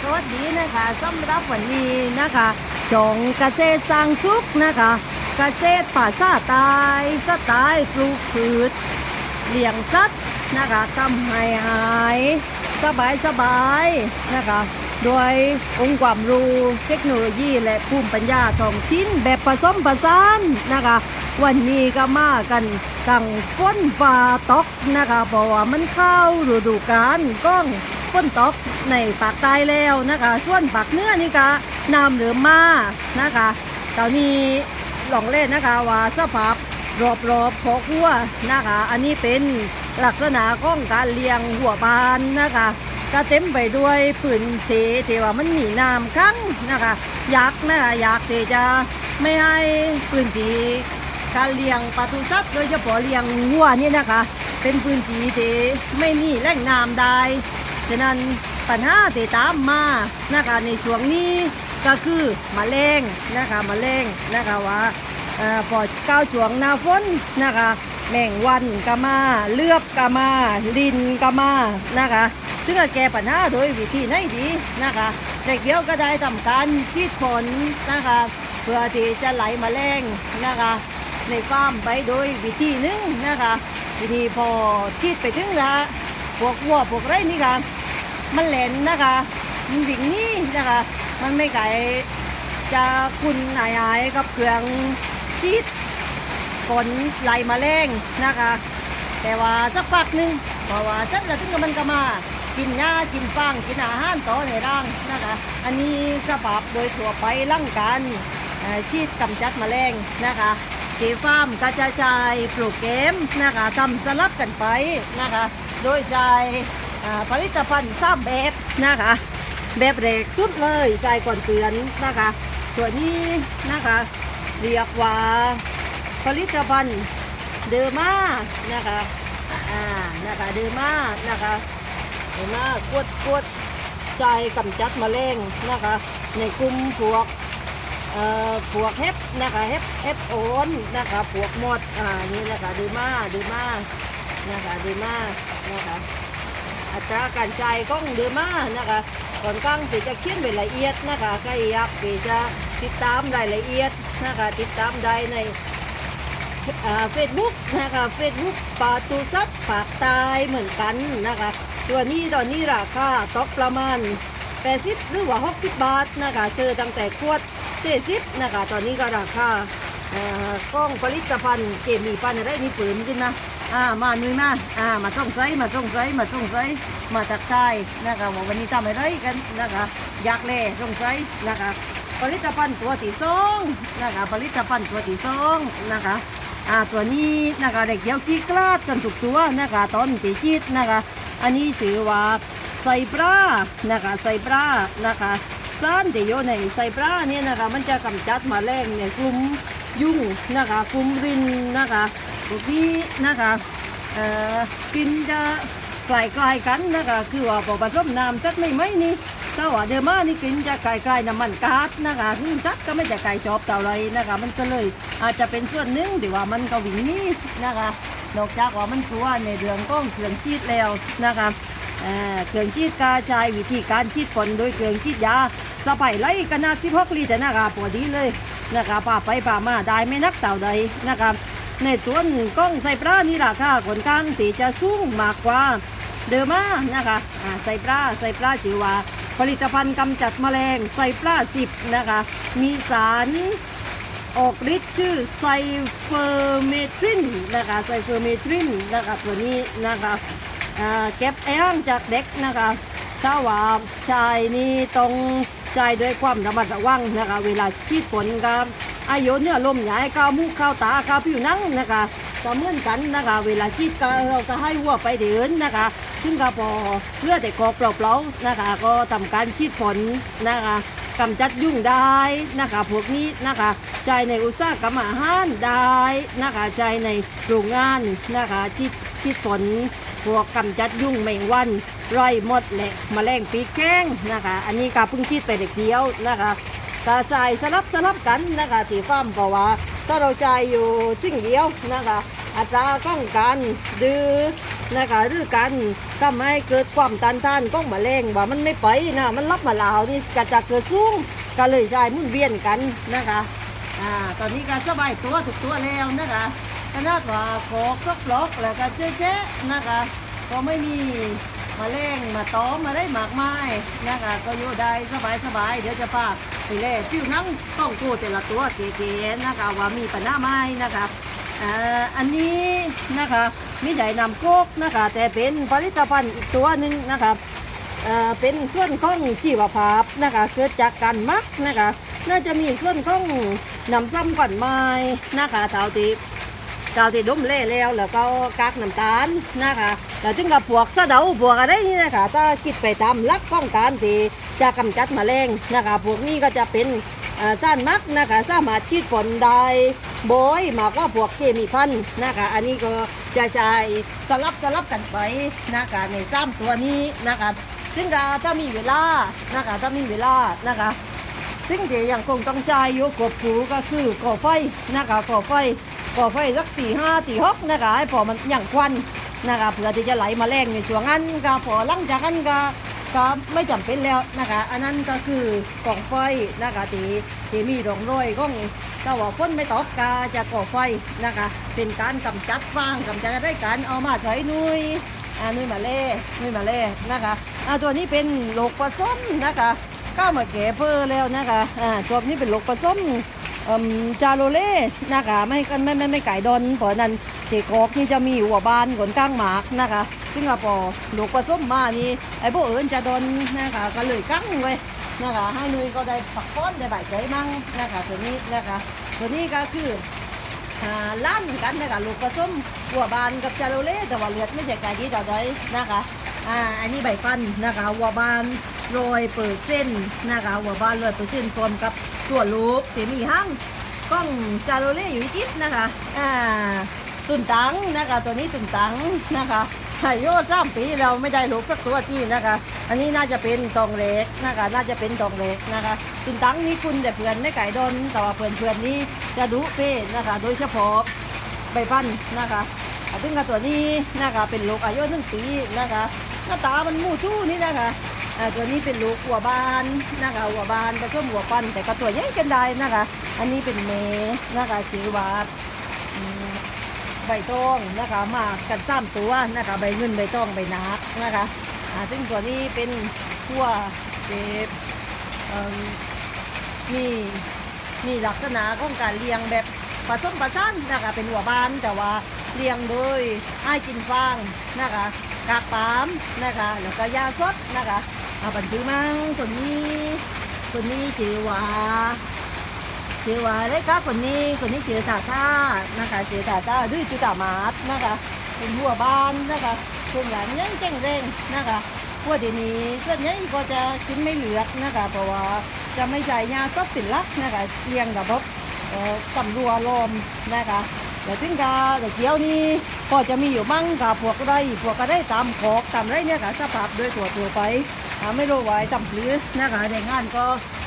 สวัสดีนะคะสำหรับวันนี้นะคะจงเกษตรสร้างสุขนะคะ เกษตรป่าซาตายสไตล์ปลูกพืชเลี้ยงสัตว์นะคะทำให้หายสบายสบายนะคะโดยองค์ความรู้เทคโนโลยีและภูมิปัญญาท้องถิ่นแบบผสมผสานนะคะ วันนี้ก็มากันตั้งฝนฟ้าตกนะคะเพราะว่ามันเข้าฤดูกาลก้องฝนตก ในปากใต้แล้วนะคะ ส่วนปากเนื้อนี่ก็น้ำหลือมานะคะตอนนี้ลองเล่นนะคะว่าสภาพรอบๆอบของหัวนะคะ อันนี้เป็นลักษณะของการเลี้ยงหัวบานนะคะ ก็เต็มไปด้วยปืนเทที่ว่ามันมีน้ำคั้งนะคะอยากนะคะอยากที่จะไม่ให้ปืนทีการเลี้ยงปศุสัตว์โดยเฉพาะเลี้ยงวัวนี่นะคะ เป็นพื้นที่ที่ไม่มีแหล่งน้ำได้ฉะนั้น ปัญหาที่ตามมานะคะในช่วงนี้ก็คือมะเร็งนะคะมะเร็งนะคะว่าอ่อพอก้าวช่วงหน้าฝนนะคะแมงวันก็มาเลือบก็มาลินก็มานะคะซึ่งแก้ปัญหาโดยวิธีไหนดีนะคะเด็กเดียวก็ได้ทำการฉีดผลนะคะเพื่อที่จะไหลมแมลงนะคะ ในฟาร์มไปโดยวิธีหนึงนะคะ ทีนี้พอฉีดไปถึงละพวกวัวพวกไรนี่ค่ะ มันแหลนนะคะ มันวิ่งนี่นะคะ มันไม่ไก่จะคุณอายๆกับเครื่องฉีดผลไหลแมลงนะคะ แต่ว่าสักพักหนึ่งเพราะว่าฉันละถึงกับมันก็มากินหญ้ากินฟางกินอาหารต่อในร่างนะคะ อันนี้สภาพโดยทั่วไปร่างการเอ่อฉีดกำจัดแมลงนะคะทีฟาร์มกระจายปลูกเกมนะคะทำสลับกันไปนะคะ โดยใช้อ่า ผลิตภัณฑ์สามแบบนะคะ แบบแรกสุดเลยใส่ก่อนเตือนนะคะส่วนนี้นะคะเรียกว่าผลิตภัณฑ์เดอร์มานะคะอ่านะคะเดอร์มานะคะเห็นไหมกวดกวดใจกำจัดแมลงนะคะ ในกลุ่มพวกเอ่อพวกเห็บนะคะเห็บเห็บโอนนะคะพวกหมดอ่านี่นะคะเดีมากดีมานะคะเดีมานะคะ อัตราการจ่ายของเดีมานะคะก่อนข้างที่จะเขียนไว้ละเอียดนะคะใครอยากที่จะติดตามรายละเอียดนะคะติดตามได้ในเฟซบุ๊กนะคะเฟซบุ๊กปาตูซัดปากตายเหมือนกันนะคะตัวนี้ตอนนี้ราคาตกประมาณ 80 หรือว่า 60 บาทนะคะซื้อตั้งแต่ขวด40นะคะตอนนี้ก็ราคากล้องผลิตภัณฑ์เกมีปันอะไรนี่ปืนขึ้นนะ อ่ามาหนุ่ยมาอ่ามาต้องใส่มาต้องใส่มาต้องใส่มาตักทายนะคะว่าวันนี้ทำอะไรกันนะคะอยากเล่ต้องใส่นะคะผลิตภัณฑ์ตัวที่สองนะคะผลิตภัณฑ์ตัวที่สองนะคะอ่าตัวนี้นะคะเด็กเดียวขี้กลาดกันทุกตัวนะคะตอนตีจีดนะคะ อันนี้ชื่อว่าไซปรานะคะไซปรานะคะสารที่อยู่ในไซปราเนี่ยนะคะมันจะกำจัดมาแมลงในกลุ่มยุ่งนะคะกลุ่มรินนะคะ พวกนี้นะคะเอ่อกินจะคล้ายกันนะคะคือว่าพอผสมน้ำสักไม่ไหมนี่ถ้าว่าเดอมานี่กินจะคล้ายน้ำมันก๊าซนะคะซึ่งสักก็ไม่จะไก่ชอบเท่าไรนะคะ มันก็เลยอาจจะเป็นส่วนหนึ่งที่ว่ามันก็วิ่งนี้นะคะนอกจากว่ามันกลัวในเรื่องของเครื่องชีดแล้วนะคะเอ่อเครื่องชีดกาชายวิธีการชีดฝนโดยเครื่องชีดยาสไปไล่ขนนาด16ลิตรนะคะพอดีเลยนะคะป่าไปป่ามาได้ไม่นักเต่าใดนะคะ ในส่วนกล้องใส่ปลานี่ราคาขนกลางตีจะสูงมากกว่าเดิมมานะคะอ่าใส่ปลาใส่ปลาชื่อว่า ผลิตภัณฑ์กำจัดแมลงใส่ปลาสิบนะคะ มีสารออกฤทธิ์ชื่อไซเฟอร์เมทรินนะคะไซเฟอร์เมทรินนะคะตัวนี้นะคะเก็บไอ้งจากเด็กนะคะถ้าว่าชายนี่ต้องใช้ด้วยความระมัดระวังนะคะ เวลาฉีดฝนกับ อายุเนี่ยลมใหญ่ก้าวมูกเข้าวตาก้าวผิวหนังนะคะก็เหมือนกันนะคะ เวลาฉีดก็เราก็ให้วัวไปเดินนะคะ ซึ่งก็พอเลือดแต่กอกเปล่าๆนะคะ ก็ทำการฉีดผลนะคะกำจัดยุ่งได้นะคะพวกนี้นะคะใช้ในอุตสาหกรรมอาหารได้นะคะใช้ในโรงงานนะคะฉีดฉีดผลพวกกำจัดยุ่งแมงวันไร่มดและแมลงปีกแข้งนะคะ อันนี้ก็เพิ่งฉีดไปเด็กเดียวนะคะ กระจายสลับสลับกันนะคะที่ฟาร์มเพราะว่าถ้าเราใจายอยู่สิ่งเดียวนะคะอัตราของการดื้อนะคะหรือการทำให้เกิดความต้านทานของมาแมลงว่ามันไม่ไปนะมันรับมาลาวนี่ก็จะเกิดสูงก็เลยใช้มุ่นเวียนกันนะคะอ่าตอนนี้ก็สบายตัวถูกตัวแล้วนะคะขนาดว่าขอครบล็อกแล้วก็เจ๊เจ๊นะคะก็ไม่มีมาแรงมาตอมมาได้มากมายนะคะก็อยู่ได้สบายสบายเดี๋ยวจะพาก นี่แหละผิวหนังต้องโกแต่ละตัวเก๋ๆนะคะว่ามีปัญหาไหมนะคะอ่าอันนี้นะคะมีใหญ่นำโคกนะคะ แต่เป็นผลิตภัณฑ์อีกตัวหนึ่งนะคะเอ่อเป็นส่วนของชีวภาพนะคะ เกิดจากการมักนะคะ น่าจะมีส่วนของนำซ้ำก่อนไม้นะคะเท่าที่ เจ้าที่ดมเล่แล้วแล้วก็กากน้ำตาลนะคะแล้วถึงกับพวกสะเดาพวกอะไรนี่นะคะถ้าคิดไปตามหลักป้องกันที่จะกำจัดแมลงนะคะพวกนี้ก็จะเป็นเอ่อสารมักนะคะสามารถฉีดผลได้บอยมากกว่าพวกเคมีพันนะคะอันนี้ก็จะใช้สลับสลับกันไปนะคะในซ้ำตัวนี้นะคะซึ่งก็ถ้ามีเวลานะคะถ้ามีเวลานะคะสิ่งที่ยังคงต้องใช้อยู่กบกูก็คือก่อไฟนะคะก่อไฟ ก่อไฟสักตีห้าตีหกนะคะให้พอมันยังควันนะคะเพื่อที่จะไหลมาแรงในช่วงนั้นก็พอหลังจากนั้นก็ก็ไม่จำเป็นแล้วนะคะ อันนั้นก็คือกองไฟนะคะที่ที่มีรองรอยของถ้าว่าฝนไม่ตกก็จะก่อไฟนะคะ เป็นการกำจัดฟางกำจัดได้การเอามาใช้นุยอ่านุยมาเล่นุยมาเล่นะคะอ่าตัวนี้เป็นโลกผสมนะคะก้าวมาแก่เพอแล้วนะคะอ่าจอบนี้เป็นลูกผสม จาโรเล่นะคะไม่กันไม่ไม่ไม่ไก่ดอนเพราะนั้นเทกอกนี่จะมีหัวบานขนก้างหมากนะคะ ซึ่งก็พอลูกผสมมานี่ไอ้พวกเอิญจะดอนนะคะก็เลยกั้งไว้นะคะให้นุ้ยก็ได้ผักฟ้อนได้ใบายใจมั่งนะคะตัวนี้นะคะตัวนี้ก็คือล้านกันนะคะลูกผสมหัวบานกับจาโรเล่แต่ว่าเลือดไม่ใช่ไก่ที่ต่อใดนะคะอ่าอันนี้ใบฟันนะคะหัวบานโรยเปิดเส้นนะคะหัวบานโรยเปิดเส้นพร้อมกับ ตัวลูกที่มีห้างกล้องจาโรเล่อยู่นิดนะคะ อ่าตุนตังนะคะตัวนี้ตุนตังนะคะอายุสามปีเราไม่ได้ลูกสักตัวที่นะคะ อันนี้น่าจะเป็นตองเล็กนะคะ น่าจะเป็นตองเล็กนะคะตุนตังนี่คุณแต่เพื่อนในไก่ดนแต่ว่าเพื่อนเพื่อนนี่จะดุเป้นะคะ โดยเฉพาะใบพันธุ์นะคะซึ่งกับตัวนี้นะคะเป็นลูกอายุหนึ่งปีนะคะ หน้าตามันหมูทู่นี่นะคะ อ่าตัวนี้เป็นลูกหัวบานนะคะหัวบานผสมหัวปันแต่ก็ตัวใหญ่กันได้นะคะ อันนี้เป็นเมนะคะชื่อว่าอืมใบตองนะคะมากันสามตัวนะคะใบเงินใบตองใบนักนะคะอ่าซึ่งตัวนี้เป็นทั่วเก็บมีมีลักษณะของการเลี้ยงแบบผสมผสานนะคะเป็นหัวบานแต่ว่าเลี้ยงโดยให้กินฟางนะคะ กากปาล์มนะคะแล้วก็ยาสดนะคะเอาบันทึกมั่งคนนี้คนนี้ชื่อว่าชื่อว่าอะไรครับคนนี้คนนี้ชื่อตาตานะคะชื่อตาตาหรือชื่อตามาดนะคะเป็นหัวบ้านนะคะส่วนใหญ่ยังเก่งเร่งนะคะพวกเดี๋ยวนี้ส่วนใหญ่ก็จะกินไม่เหลือกนะคะเพราะว่าจะไม่ใช้ยาซับสินลักนะคะเลี้ยงระบบเอ่อตำรัวลมนะคะ แต่ถึงกาแต่เกี่ยวนี้ก็จะมีอยู่มั่งกับพวกไรพวกก็ได้ตามขอกตามไรเนี่ยค่ะสภาพโดยตัวตัวไปอ่าไม่รู้ว่าตำหรือนะคะแรงงานก็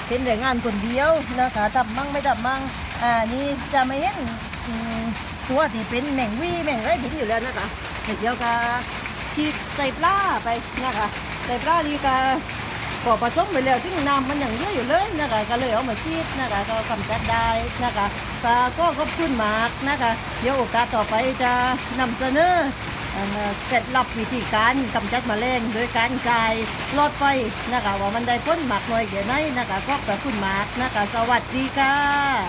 เป็นแรงงานคนเดียวนะคะทำมั่งไม่ทำมั่งอ่านี่จะไม่เห็นตัวที่เป็นแมงวีแมงไรบินอยู่แล้วนะคะเดี๋ยวก็ที่ใส่ปลาไปนะคะใส่ปลาดีก็ พอผสมไปแล้วที่น้ำมันยังเยอะอยู่เลยนะคะก็เลยเอามาชีดนะคะก็กำจัดได้นะคะก็ก็ขอบคุณมากนะคะเดี๋ยวโอกาสต่อไปจะนำเสนอเอ่อเคล็ดลับวิธีการกำจัดแมลงโดยการใช้หลอดไฟนะคะว่ามันได้พ้นหมากน้อยแค่ไหนนะคะขอบพระคุณมากนะคะสวัสดีค่ะ